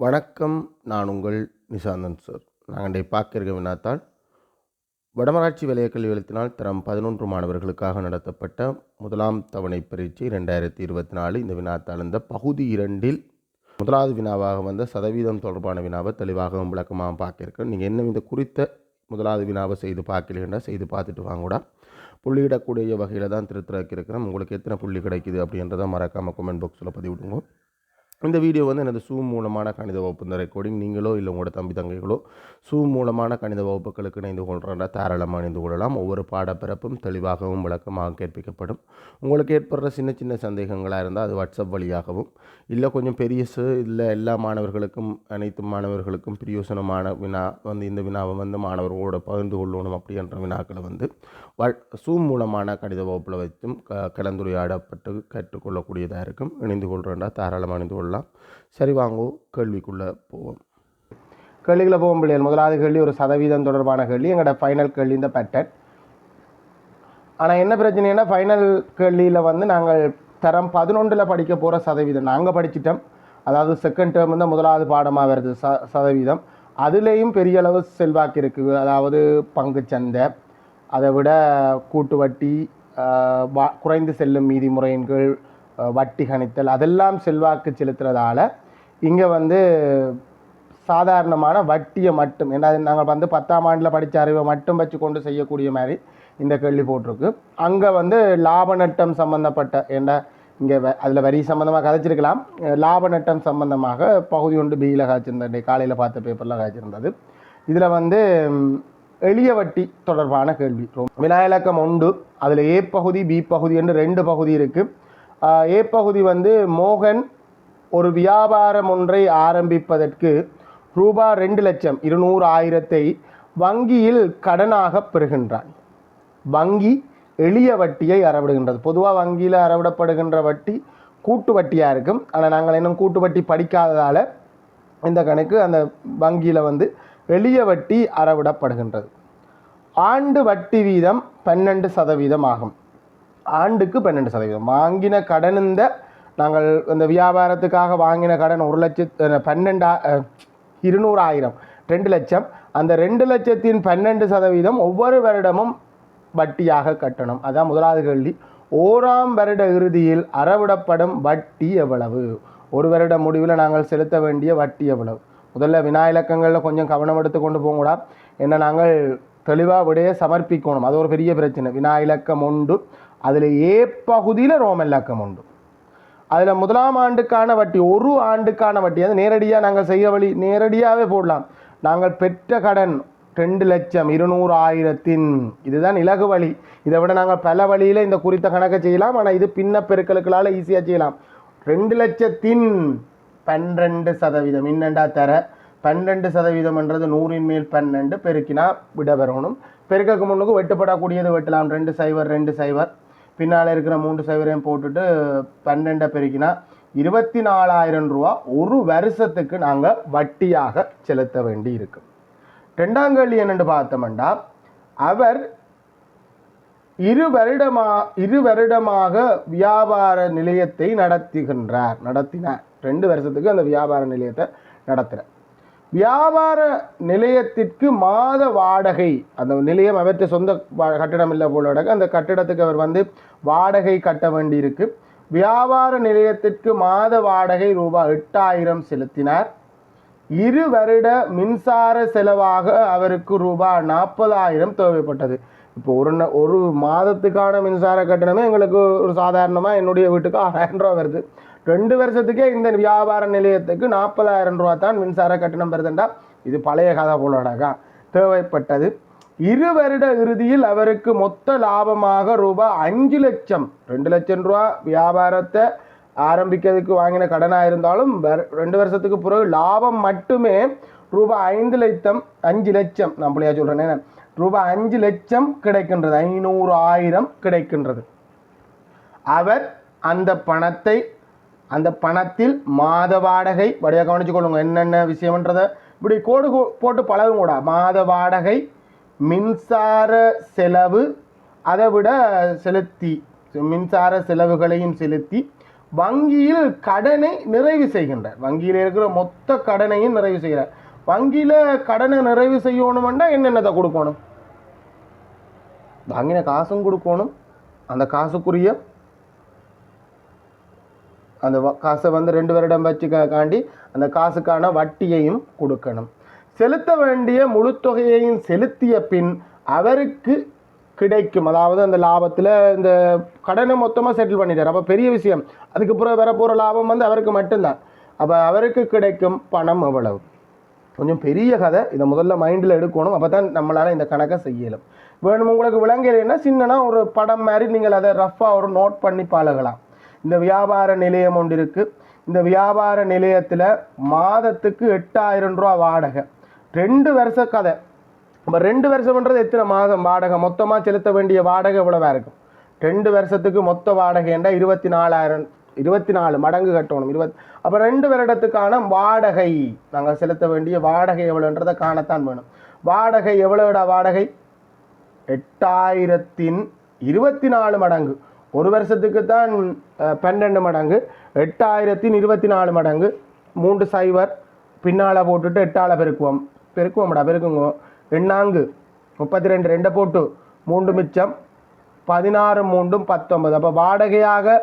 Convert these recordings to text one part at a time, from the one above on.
வணக்கம் நான் உங்கள் நிசாந்தன் சார். நாங்கள் இன்றைய பார்க்க இருக்க வினாத்தால் வடமராட்சி வலய கல்வி தரம் பதினொன்று மாணவர்களுக்காக நடத்தப்பட்ட முதலாம் தவணை பரீட்சை ரெண்டாயிரத்தி இருபத்தி நாலு இந்த வினாத்தால் இந்த பகுதி இரண்டில் முதலாவது வினாவாக வந்த சதவீதம் தொடர்பான வினாவை தெளிவாகவும் விளக்கமாக பார்க்கிருக்கேன் நீங்கள் என்ன இந்த குறித்த முதலாவது வினாவை செய்து பார்க்கலைன்னா செய்து பார்த்துட்டு வாங்கூடா புள்ளியிடக்கூடிய வகையில் தான் திருத்தராக்கி உங்களுக்கு எத்தனை புள்ளி கிடைக்குது அப்படின்றத மறக்காமல் கமெண்ட் பாக்ஸில் பதிவிடுங்க. இந்த வீடியோ வந்து எனது சூம் மூலமான கணித வகுப்பு இந்த ரெக்கார்டிங் நீங்களோ இல்லை உங்களோட தம்பி தங்கைகளோ சூம் மூலமான கணித வகுப்புகளுக்கு இணைந்து கொள்கிறா தாராளமாக இணைந்து கொள்ளலாம். ஒவ்வொரு பாடப்பிறப்பும் தெளிவாகவும் விளக்கமாக கேட்பிக்கப்படும். உங்களுக்கு ஏற்படுற சின்ன சின்ன சந்தேகங்களாக இருந்தால் அது வாட்ஸ்அப் வழியாகவும் இல்லை கொஞ்சம் பெரிய இல்லை எல்லா மாணவர்களுக்கும் அனைத்து மாணவர்களுக்கும் பிரியோசனமான வினா வந்து இந்த வினாவை வந்து மாணவர்களோட பகிர்ந்து கொள்ளணும் அப்படின்ற வினாக்களை வந்து வ சூம் மூலமான கணித வகுப்பில் வைத்தும் க கலந்துரையாடப்பட்டு கற்றுக்கொள்ளக்கூடியதாக இருக்கும். இணைந்து கொள்கிறேன்டா தாராளமாக இணைந்து கொள்ளலாம். சரி வாங்கோ கேள்விக்குள்ளே போவோம். கேள்விகளை போகும் பிள்ளைகள். முதலாவது கேள்வி ஒரு சதவீதம் தொடர்பான கேள்வி. எங்களோட ஃபைனல் கேள்வி இந்த பேட்டர்ன் ஆனால் என்ன பிரச்சனைனா ஃபைனல் கேள்வியில் வந்து நாங்கள் தரம் பதினொன்றில் படிக்க போகிற சதவீதம். நாங்கள் படிச்சிட்டோம். அதாவது செகண்ட் டேர்ம் வந்து முதலாவது பாடமாக வருது ச சதவீதம். அதுலேயும் பெரிய அளவு செல்வாக்கு இருக்குது அதாவது பங்குச்சந்தை அதை விட கூட்டு வட்டி வா குறைந்து செல்லும் மீதி முறையின் கீழ் வட்டி கணித்தல் அதெல்லாம் செல்வாக்கு செலுத்துறதால இங்கே வந்து சாதாரணமான வட்டியை மட்டும் ஏன்னா நாங்கள் வந்து பத்தாம் ஆண்டில் படித்த அறிவை மட்டும் வச்சு கொண்டு செய்யக்கூடிய மாதிரி இந்த கேள்வி போட்டிருக்கு. அங்கே வந்து லாப நட்டம் சம்மந்தப்பட்ட ஏன்னா இங்கே அதில் வரி சம்மந்தமாக கதைச்சிருக்கலாம். லாப நட்டம் சம்மந்தமாக பகுதி ஒன்று பியில் காய்ச்சிருந்தேன் காலையில் பார்த்த பேப்பரில் காய்ச்சிருந்தது. இதில் வந்து எளிய வட்டி தொடர்பான கேள்வி. வினாயிலக்கம் உண்டு. அதில் ஏ பகுதி பி பகுதி என்று ரெண்டு பகுதி இருக்குது ஏ பகுதி வந்து மோகன் ஒரு வியாபாரம் ஒன்றை ஆரம்பிப்பதற்கு ரூபா ரெண்டு லட்சம் இருநூறு ஆயிரத்தை வங்கியில் கடனாக பெறுகின்றான். வங்கி எளிய வட்டியை அறவிடுகின்றது. பொதுவாக வங்கியில் அறவிடப்படுகின்ற வட்டி கூட்டு வட்டியாக இருக்கும். ஆனால் நாங்கள் இன்னும் கூட்டு வட்டி படிக்காததால் இந்த கணக்கு அந்த வங்கியில் வந்து எளிய வட்டி அறவிடப்படுகின்றது. ஆண்டு வட்டி வீதம் பன்னெண்டு சதவீதம் ஆகும். ஆண்டுக்கு பன்னெண்டு சதவீதம். வாங்கின கடன் இந்த நாங்கள் இந்த வியாபாரத்துக்காக வாங்கின கடன் ஒரு லட்சத்து பன்னெண்டா இருநூறாயிரம். ரெண்டு லட்சம். அந்த ரெண்டு லட்சத்தின் பன்னெண்டு சதவீதம் ஒவ்வொரு வருடமும் வட்டியாக கட்டணும். அதான் முதலாவது கேள்வி. ஓராம் வருட இறுதியில் அறவிடப்படும் வட்டி எவ்வளவு? ஒரு வருட முடிவில் நாங்கள் செலுத்த வேண்டிய வட்டி எவ்வளவு? முதல்ல வினா இலக்கங்களில் கொஞ்சம் கவனம் எடுத்து கொண்டு போங்கூடா. என்ன நாங்கள் தெளிவாக விடைய சமர்ப்பிக்கணும். அது ஒரு பெரிய பிரச்சனை. வினா இலக்கம் உண்டு. அதில் ஏ பகுதியில் ரோம உண்டு. அதில் முதலாம் ஆண்டுக்கான வட்டி ஒரு ஆண்டுக்கான வட்டி அது நேரடியாக நாங்கள் செய்ய வழி நேரடியாகவே போடலாம். நாங்கள் பெற்ற கடன் ரெண்டு லட்சம் இருநூறு ஆயிரத்தின் இதுதான் இலகு வழி. இதை விட நாங்கள் பல வழியில் இந்த குறித்த கணக்கை செய்யலாம் ஆனால் இது பின்ன பெருக்கலுக்களால் ஈஸியாக செய்யலாம். ரெண்டு லட்சத்தின் பன்னிரெண்டு சதவீதம் இன்னண்டா தர. பன்னெண்டு சதவீதம்ன்றது நூறின் மேல் பன்னெண்டு பெருக்கினா விட வரணும் பெருக்கக்கு முன்னுக்கு வெட்டுப்படக்கூடியது வெட்டலாம். ரெண்டு சைவர் ரெண்டு சைவர் பின்னால் இருக்கிற மூன்று சைவரையும் போட்டுட்டு பன்னெண்டை பெருக்கினா இருபத்தி நாலாயிரம் ரூபா ஒரு வருஷத்துக்கு நாங்கள் வட்டியாக செலுத்த வேண்டி இருக்கு. ரெண்டாம் கேள்வி என்னென்னு பார்த்தோம்னா அவர் இரு வருடமா இரு வருடமாக வியாபார நிலையத்தை நடத்துகின்றார் நடத்தினார். ரெண்டு வருஷத்துக்கு அந்த வியாபார நிலையத்தை நடத்துகிறார் வியாபார நிலையத்திற்கு மாத வாடகை. அந்த நிலையம் அவற்றை சொந்த கட்டிடம் இல்லை போல அந்த கட்டிடத்துக்கு அவர் வந்து வாடகை கட்ட வேண்டியிருக்கு. வியாபார நிலையத்திற்கு மாத வாடகை ரூபாய் எட்டாயிரம் செலுத்தினார். இரு வருட மின்சார செலவாக அவருக்கு ரூபாய் நாற்பதாயிரம் தேவைப்பட்டது. இப்போ ஒரு ஒரு மாதத்துக்கான மின்சார கட்டணமே எங்களுக்கு ஒரு சாதாரணமாக என்னுடைய வீட்டுக்கு ஆறாயிரம் ரூபா வருது. ரெண்டு வருஷத்துக்கே இந்த வியாபார நிலையத்துக்கு நாற்பதாயிரம் ரூபா தான் மின்சார கட்டணம் வருதுண்டா. இது பழைய கதை போலடகா தேவைப்பட்டது. இரு வருட இறுதியில் அவருக்கு மொத்த லாபமாக ரூபாய் அஞ்சு லட்சம். ரெண்டு லட்சம் ரூபா வியாபாரத்தை ஆரம்பிக்கிறதுக்கு வாங்கின கடனாக இருந்தாலும் ரெண்டு வருஷத்துக்கு பிறகு லாபம் மட்டுமே ரூபாய் ஐந்து லட்சம் அஞ்சு லட்சம். நான் பிள்ளையா சொல்கிறேன் ரூபாய் அஞ்சு லட்சம் கிடைக்கின்றது. ஐநூறு ஆயிரம் கிடைக்கின்றது. அவர் அந்த பணத்தை அந்த பணத்தில் மாத வாடகை படியாக கவனிச்சு கொள்ளுங்க. என்னென்ன விஷயம்ன்றதை இப்படி கோடு கோ- போட்டு பழகும் கூட. மாத வாடகை மின்சார செலவு அதை விட செலுத்தி மின்சார செலவுகளையும் செலுத்தி வங்கியில் கடனை நிறைவு செய்கின்றார். வங்கியில் இருக்கிற மொத்த கடனையும் நிறைவு செய்கிறார். வங்கியில் கடனை நிறைவு செய்யணுமெண்டா என்னென்னதை கொடுக்கணும்? வாங்கின காசும் கொடுக்கணும். அந்த காசுக்குரிய அந்த வ- காசை வந்து ரெண்டு வருடம் வச்சு காண்டி அந்த காசுக்கான வட்டியையும் கொடுக்கணும். செலுத்த வேண்டிய முழு தொகையையும் செலுத்திய பின் அவருக்கு கிடைக்கும். அதாவது அந்த லாபத்தில் இந்த கடனை மொத்தமாக செட்டில் பண்ணிட்டார். அப்போ பெரிய விஷயம். அதுக்கு பிறகு போகிற லாபம் வந்து அவருக்கு மட்டும்தான். அப்போ அவருக்கு கிடைக்கும் பணம் எவ்வளவு? கொஞ்சம் பெரிய கதை. இதை முதல்ல மைண்டில் எடுக்கணும். அப்போ தான் நம்மளால் இந்த கணக்கை செய்யலாம். வேணும் உங்களுக்கு விளங்கலைன்னா சின்னனா ஒரு படம் மாதிரி நீங்கள் அதை ரஃப்பாக ஒரு நோட் பண்ணி பழகலாம். இந்த வியாபார நிலையம் ஒன்று இருக்குது இந்த வியாபார நிலையத்தில் மாதத்துக்கு எட்டாயிரம் ரூபா வாடகை. ரெண்டு வருஷ கதை. இப்போ ரெண்டு வருஷம்ன்றது எத்தனை மாதம் வாடகை? மொத்தமாக செலுத்த வேண்டிய வாடகை எவ்வளவா இருக்கும்? ரெண்டு வருஷத்துக்கு மொத்த வாடகைண்டா இருபத்தி நாலாயிரம் இருபத்தி நாலு மடங்கு கட்டணும். இருபத் அப்போ ரெண்டு வருடத்துக்கான வாடகை. நாங்கள் செலுத்த வேண்டிய வாடகை எவ்வளோன்றதை காணத்தான் வேணும். வாடகை எவ்வளோடா வாடகை? எட்டாயிரத்தின் இருபத்தி நாலு மடங்கு. ஒரு வருஷத்துக்கு தான் பன்னெண்டு மடங்கு எட்டாயிரத்தின் இருபத்தி நாலு மடங்கு மூன்று சைவர் பின்னால் போட்டுட்டு எட்டால் பெருக்குவோம். பெருக்குவோம்டா பெருக்குங்க. எண்ணாங்கு முப்பத்தி ரெண்டு ரெண்டை போட்டு மூன்று மிச்சம் பதினாறு மூன்றும் பத்தொன்பது. அப்போ வாடகையாக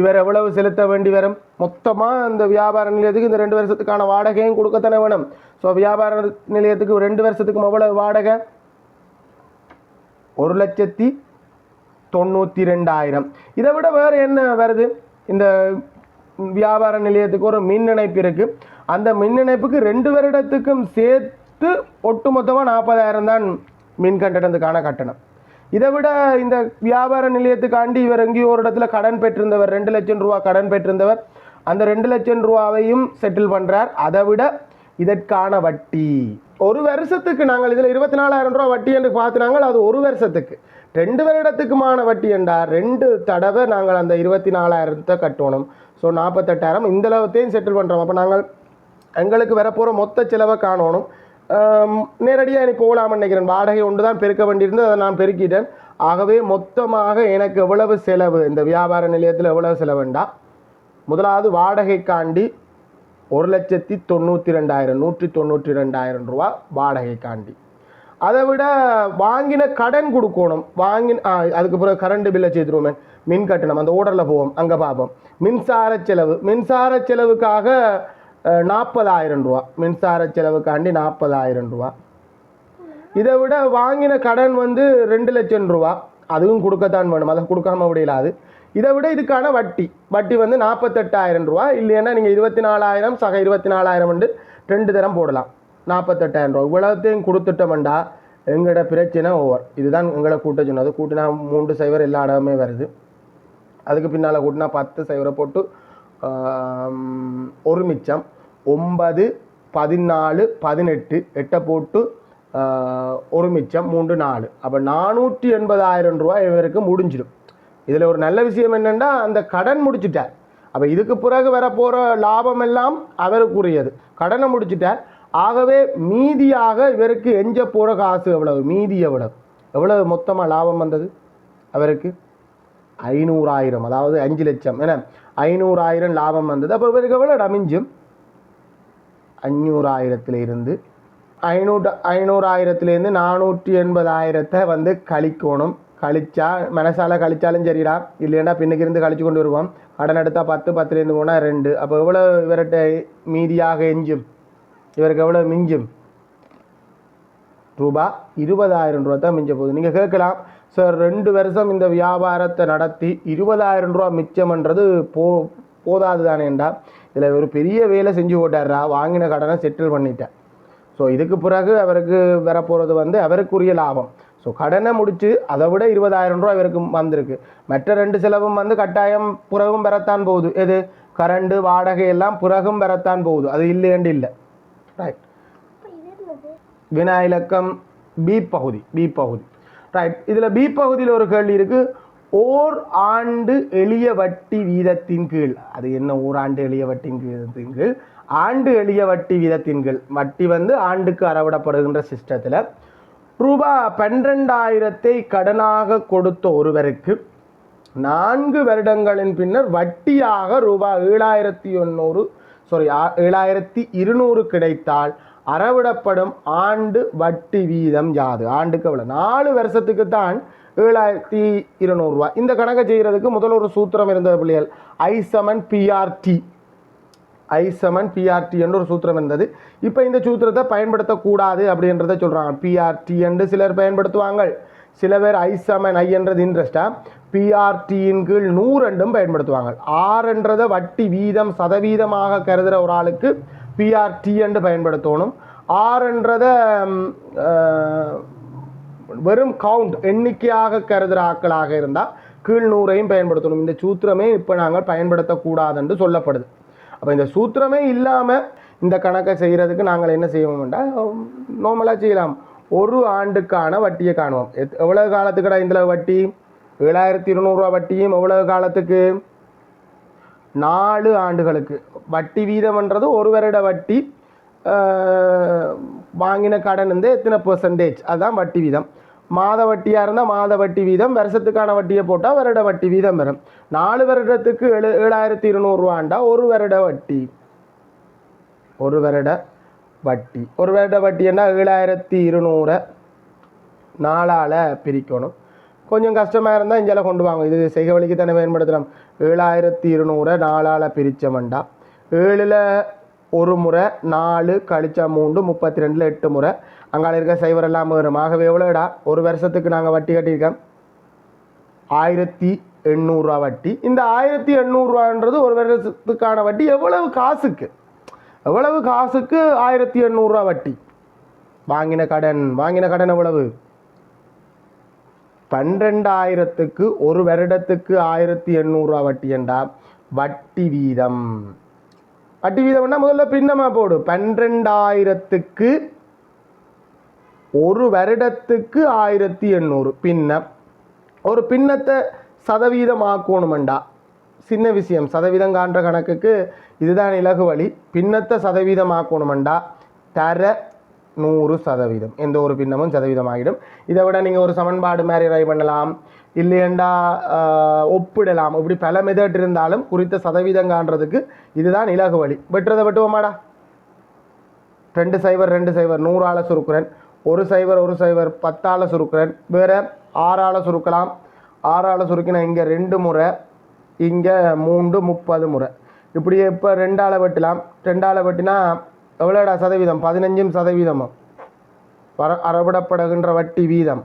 இவர் எவ்வளவு செலுத்த வேண்டி வரும்? மொத்தமாக இந்த வியாபார நிலையத்துக்கு இந்த ரெண்டு வருஷத்துக்கான வாடகையும் கொடுக்கத்தானே வேணும். ஸோ வியாபார நிலையத்துக்கு ரெண்டு வருஷத்துக்கு எவ்வளவு வாடகை? ஒரு லட்சத்தி தொண்ணூற்றி ரெண்டாயிரம். இதை விட வேறு என்ன வருது? இந்த வியாபார நிலையத்துக்கு ஒரு மின் இணைப்பு இருக்குது அந்த மின் இணைப்புக்கு ரெண்டு வருடத்துக்கும் சேர்த்து ஒட்டுமொத்தமாக நாற்பதாயிரம் தான் மின் கட்டணத்துக்கான கட்டணம். இதை விட இந்த வியாபார நிலையத்துக்காண்டி இவர் எங்கேயோ ஒரு இடத்துல கடன் பெற்றிருந்தவர் ரெண்டு லட்சம் ரூபா கடன் பெற்றிருந்தவர். அந்த ரெண்டு லட்சம் ரூபாவையும் செட்டில் பண்ணுறார் அதை விட இதற்கான வட்டி. ஒரு வருஷத்துக்கு நாங்கள் இதில் இருபத்தி நாலாயிரம் ரூபா வட்டி என்று பார்த்துனாங்க அது ஒரு வருஷத்துக்கு. ரெண்டு வருடத்துக்குமான வட்டி என்றா ரெண்டு தடவை நாங்கள் அந்த இருபத்தி நாலாயிரத்தை கட்டணும் ஸோ நாற்பத்தெட்டாயிரம் இந்த அளவுத்தையும் செட்டில் பண்ணுறோம் அப்போ நாங்கள் எங்களுக்கு வரப்போகிற மொத்த செலவை காணணும். நேரடியாக எனக்கு போகலாம்னு நினைக்கிறேன். வாடகை ஒன்று தான் பெருக்க வேண்டியிருந்தது அதை நான் பெருக்கிட்டேன். ஆகவே மொத்தமாக எனக்கு எவ்வளவு செலவு? இந்த வியாபார நிலையத்தில் எவ்வளவு செலவுண்டா முதலாவது வாடகைக்காண்டி ஒரு லட்சத்தி தொண்ணூற்றி ரெண்டாயிரம் நூற்றி தொண்ணூற்றி ரெண்டாயிரம் ரூபா வாடகைக்காண்டி அதை விட வாங்கின கடன் கொடுக்கணும். வாங்கின ஆ, அதுக்கு பிறகு கரண்ட் பில்லை செய்துருவோமே. மின் கட்டணம் அந்த ஓடரில் போவோம். அங்கே பார்ப்போம். மின்சார செலவு. மின்சார செலவுக்காக நாற்பதாயிரம் ரூபா. மின்சார செலவுக்காண்டி நாற்பதாயிரம் ரூபா. இதை விட வாங்கின கடன் வந்து ரெண்டு லட்சம் ரூபா. அதுவும் கொடுக்கத்தான் வேணும். அதை கொடுக்காம விடையிலாது இதை விட இதுக்கான வட்டி. வட்டி வந்து நாற்பத்தெட்டாயிரம் ரூபா. இல்லைன்னா நீங்கள் இருபத்தி நாலாயிரம் சக இருபத்தி நாலாயிரம் வந்து ரெண்டு தரம் போடலாம். நாற்பத்தெட்டாயிரம் ரூபா இவ்வளோத்தையும் கொடுத்துட்டோம்டா எங்களோட பிரச்சனை ஓவர். இதுதான் எங்களை கூட்ட சொன்னது. கூட்டினா மூன்று சைவர் எல்லா இடமே வருது. அதுக்கு பின்னால் கூட்டினா பத்து சைவரை போட்டு ஒரு மிச்சம். ஒன்பது பதினாலு பதினெட்டு எட்டை போட்டு ஒரு மிச்சம் மூன்று நாலு. அப்போ நானூற்றி எண்பதாயிரம் ரூபாய் இவருக்கு முடிஞ்சிடும். இதில் ஒரு நல்ல விஷயம் என்னென்னா அந்த கடன் முடிச்சிட்டார். அப்போ இதுக்கு பிறகு வரப்போகிற லாபம் எல்லாம் அவருக்குரியது. கடனை முடிச்சிட்டார். ஆகவே மீதியாக இவருக்கு எஞ்ச போகிற காசு எவ்வளவு? மீதி எவ்வளவு? எவ்வளவு மொத்தமாக லாபம் வந்தது? அவருக்கு ஐநூறாயிரம் அதாவது அஞ்சு லட்சம் ஏன்னா ஐநூறாயிரம் லாபம் வந்தது. அப்போ இவருக்கு எவ்வளோ அமைஞ்சும் அஞ்சூறாயிரத்துலேருந்து ஐநூற்று ஐநூறு ஐநூறாயிரத்துலேருந்து நானூற்றி எண்பதாயிரத்தை வந்து கழிக்கணும். கழிச்சா மனசால கழிச்சாலும் சரிடா. இல்லைன்னா பின்னுக்கு இருந்து கழிச்சு கொண்டு வருவோம். கடன் எடுத்தால் பத்து பத்துலேருந்து போனால் ரெண்டு. அப்போ எவ்வளோ இவர்கிட்ட மீதியாக எஞ்சும்? இவருக்கு எவ்வளோ மிஞ்சும்? ரூபா இருபதாயிரம் ரூபா தான் மிஞ்ச போகுது. நீங்கள் கேட்கலாம். சார் ரெண்டு வருஷம் இந்த வியாபாரத்தை நடத்தி இருபதாயிரம் ரூபா மிச்சம்ன்றது போ போதாது தானேண்டா இதில் ஒரு பெரிய வேலை செஞ்சு போட்டார்ரா? வாங்கின கடனை செட்டில் பண்ணிட்டேன் ஸோ இதுக்கு பிறகு அவருக்கு வரப்போகிறது வந்து அவருக்குரிய லாபம். ஸோ கடனை முடித்து அதை விட இருபதாயிரம் ரூபா இவருக்கு வந்திருக்கு. மற்ற ரெண்டு செலவும் வந்து கட்டாயம் பிறகும் பெறத்தான் போகுது. எது? கரண்டு வாடகை எல்லாம் பிறகும் பெறத்தான் போகுது. அது இல்லையண்டு இல்லை. ரைட் வினா இலக்கம் பி பகுதி பி பகுதி. ரைட் இதில் பி பகுதியில் ஒரு கேள்வி இருக்கு. ஓர் ஆண்டு எளிய வட்டி வீதத்தின் கீழ் அது என்ன ஓராண்டு எளிய வட்டியின் வீதத்தின் கீழ்? ஆண்டு எளிய வட்டி வீதத்தின் கீழ் வட்டி வந்து ஆண்டுக்கு அறவிடப்படுகின்ற சிஸ்டத்தில். ரூபா பன்னிரெண்டாயிரத்தை கடனாக கொடுத்த ஒருவருக்கு நான்கு வருடங்களின் பின்னர் வட்டியாக ரூபாய் ஏழாயிரத்தி எண்ணூறு சாரி ஏழாயிரத்தி இருநூறு கிடைத்தால் அறவிடப்படும் ஆண்டு வட்டி வீதம் யாது? ஆண்டுக்கு எவ்வளோ நாலு வருஷத்துக்கு தான் ஏழாயிரத்தி இருநூறுவா இந்த கணக்கை செய்கிறதுக்கு முதல் ஒரு சூத்திரம் இருந்தது பிள்ளைகள். ஐ பிஆர்டி ஐ பிஆர்டி என்று ஒரு சூத்திரம் இருந்தது. இப்போ இந்த சூத்திரத்தை பயன்படுத்தக்கூடாது அப்படின்றத சொல்கிறாங்க பிஆர்டி என்று சிலர் பயன்படுத்துவாங்க. சில பேர் ஐ ஐ என்றது இன்ட்ரெஸ்ட்டாக பிஆர்டியின் கீழ் நூறு என்றும் பயன்படுத்துவாங்க. ஆறுன்றதை வட்டி வீதம் சதவீதமாக கருதுகிற ஒரு ஆளுக்கு பிஆர்டி என்று பயன்படுத்தணும். ஆறுன்றதை வெறும் கவுண்ட் எண்ணிக்கையாக கருதுகிற ஆட்களாக இருந்தால் கீழ் நூறையும் பயன்படுத்தணும். இந்த சூத்திரமே இப்போ நாங்கள் பயன்படுத்தக்கூடாதுன்னு சொல்லப்படுது. அப்போ இந்த சூத்திரமே இல்லாமல் இந்த கணக்கை செய்கிறதுக்கு நாங்கள் என்ன செய்வோம்டா நார்மலாக செய்யலாம். ஒரு ஆண்டுக்கான வட்டியை காணுவோம். எத் எவ்வளவு காலத்துக்கடா இந்த வட்டி? ஏழாயிரத்தி இருநூறுவா வட்டியும் எவ்வளவு காலத்துக்கு? நாலு ஆண்டுகளுக்கு. வட்டி வீதம்ன்றது ஒரு வருட வட்டி வாங்கின கடன் வந்து எத்தனை பர்சன்டேஜ் அதுதான் வட்டி வீதம். மாத வட்டியாக இருந்தால் மாத வட்டி வீதம் வருஷத்துக்கான வட்டியை போட்டால் வருட வட்டி வீதம் வரும். நாலு வருடத்துக்கு ஏழு ஏழாயிரத்தி இருநூறுவாண்டா ஒரு வருட வட்டி. ஒரு வருட வட்டி. ஒரு வருட வட்டின்னா ஏழாயிரத்தி இருநூறை நாலால் பிரிக்கணும். கொஞ்சம் கஷ்டமாக இருந்தால் இஞ்சால கொண்டு வாங்க. இது செய்க வழிக்கு தானே பயன்படுத்தலாம். ஏழாயிரத்தி இருநூறை நாலால் பிரித்தோம்டா ஏழில் ஒரு முறை நாலு கழிச்சா மூன்று முப்பத்தி ரெண்டில் எட்டு முறை. அங்கால இருக்க சைவர் எல்லாம் வரும் ஆகவே எவ்வளோடா ஒரு வருஷத்துக்கு நாங்கள் வட்டி கட்டியிருக்கோம். ஆயிரத்தி எண்ணூறுரூவா வட்டி. இந்த ஆயிரத்தி எண்ணூறுரூவான்றது ஒரு வருஷத்துக்கான வட்டி. எவ்வளவு காசுக்கு? எவ்வளவு காசுக்கு ஆயிரத்தி எண்ணூறுரூவா வட்டி? வாங்கின கடன். வாங்கின கடன் எவ்வளவு? பன்னிரெண்டாயிரத்துக்கு ஒரு வருடத்துக்கு ஆயிரத்தி எண்ணூறுரூவா வட்டி என்றா வட்டி வீதம். வட்டி வீதம்னா முதல்ல பின்னமாக போடு. பன்னிரெண்டாயிரத்துக்கு ஒரு வருடத்துக்கு ஆயிரத்தி எண்ணூறு. பின்னம் ஒரு பின்னத்தை சதவீதமாக்கணுமெண்டா. சின்ன விஷயம். சதவீதம் காண்ற கணக்குக்கு இதுதான் இலகு வழி. பின்னத்தை சதவீதமாக்கணுமெண்டா. தர நூறு சதவீதம். எந்த ஒரு பின்னமும் சதவீதமாகிடும். இதை விட நீங்கள் ஒரு சமன்பாடு மாதிரி ரை பண்ணலாம். இல்லையண்டா ஒப்பிடலாம். இப்படி பல மெதட் இருந்தாலும் குறித்த சதவீதம் காண்றதுக்கு இதுதான் இலகு வழி. வெட்டுறதை வெட்டுவோமாடா? ரெண்டு சைவர் ரெண்டு சைவர் நூறால் சுருக்குறேன். ஒரு சைவர் ஒரு சைவர் பத்தால் சுருக்குறேன். வேறு ஆறால் சுருக்கலாம். ஆறால் சுருக்கினா இங்கே ரெண்டு முறை இங்கே மூன்று முப்பது முறை. இப்படி இப்போ ரெண்டால் வெட்டலாம். ரெண்டால வெட்டினா எவ்வளோடா சதவீதம்? பதினஞ்சும் சதவீதமும் வர அறவிடப்படுகின்ற வட்டி வீதம்.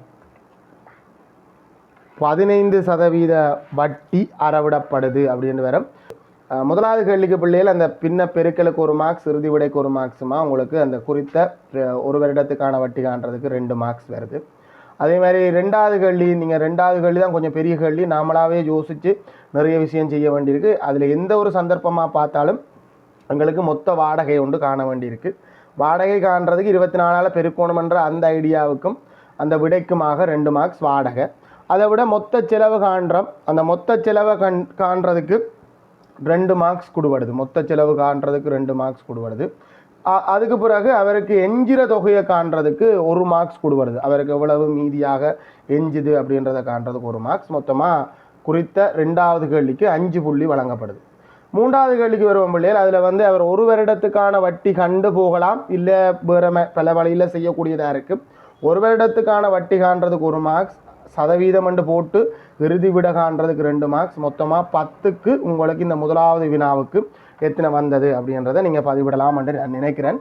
பதினைந்து சதவீத வட்டி அறவிடப்படுது அப்படின்னு வரும் முதலாவது கேள்விக்கு பிள்ளைகள் அந்த பின்ன பெருக்கலுக்கு ஒரு மார்க்ஸ் இறுதி விடைக்கு ஒரு மார்க்ஸுமா உங்களுக்கு அந்த குறித்த ஒரு வருடத்துக்கான வட்டி காண்றதுக்கு ரெண்டு மார்க்ஸ் வருது. அதே மாதிரி ரெண்டாவது கேள்வி நீங்கள் ரெண்டாவது கேள்வி தான் கொஞ்சம் பெரிய கேள்வி. நாமளாகவே யோசித்து நிறைய விஷயம் செய்ய வேண்டியிருக்கு. அதில் எந்த ஒரு சந்தர்ப்பமாக பார்த்தாலும் எங்களுக்கு மொத்த வாடகை ஒன்று காண வேண்டியிருக்கு. வாடகை காண்றதுக்கு இருபத்தி நாலால் பெருக்கணுமன்ற அந்த ஐடியாவுக்கும் அந்த விடைக்குமாக ரெண்டு மார்க்ஸ் வாடகை. அதை விட மொத்த செலவு காண்றோம். அந்த மொத்த செலவை கண் காண்றதுக்கு ரெண்டு மார்க்ஸ் கொடுபடுது. மொத்த செலவு காண்றதுக்கு ரெண்டு மார்க்ஸ் கொடுபடுது. அதுக்கு பிறகு அவருக்கு எஞ்சிற தொகையை காண்றதுக்கு ஒரு மார்க்ஸ் கொடுபடுது. அவருக்கு எவ்வளவு மீதியாக எஞ்சுது அப்படின்றத காண்றதுக்கு ஒரு மார்க்ஸ் மொத்தமாக குறித்த ரெண்டாவது கேள்விக்கு அஞ்சு புள்ளி வழங்கப்படுது. மூன்றாவது கேள்விக்கு வருவோம் பிள்ளைகள். அதில் வந்து அவர் ஒரு வருடத்துக்கான வட்டி கண்டு போகலாம். இல்லை வேற பல வழியில் செய்யக்கூடியதாக இருக்குது ஒரு வருடத்துக்கான வட்டி காண்றதுக்கு ஒரு மார்க்ஸ் சதவீதம் என்று போட்டு இறுதி விட காண்றதுக்கு ரெண்டு மார்க்ஸ் மொத்தமாக பத்துக்கு உங்களுக்கு இந்த முதலாவது வினாவுக்கு எத்தனை வந்தது அப்படின்றத நீங்கள் பதிவிடலாம் என்று நான் நினைக்கிறேன்.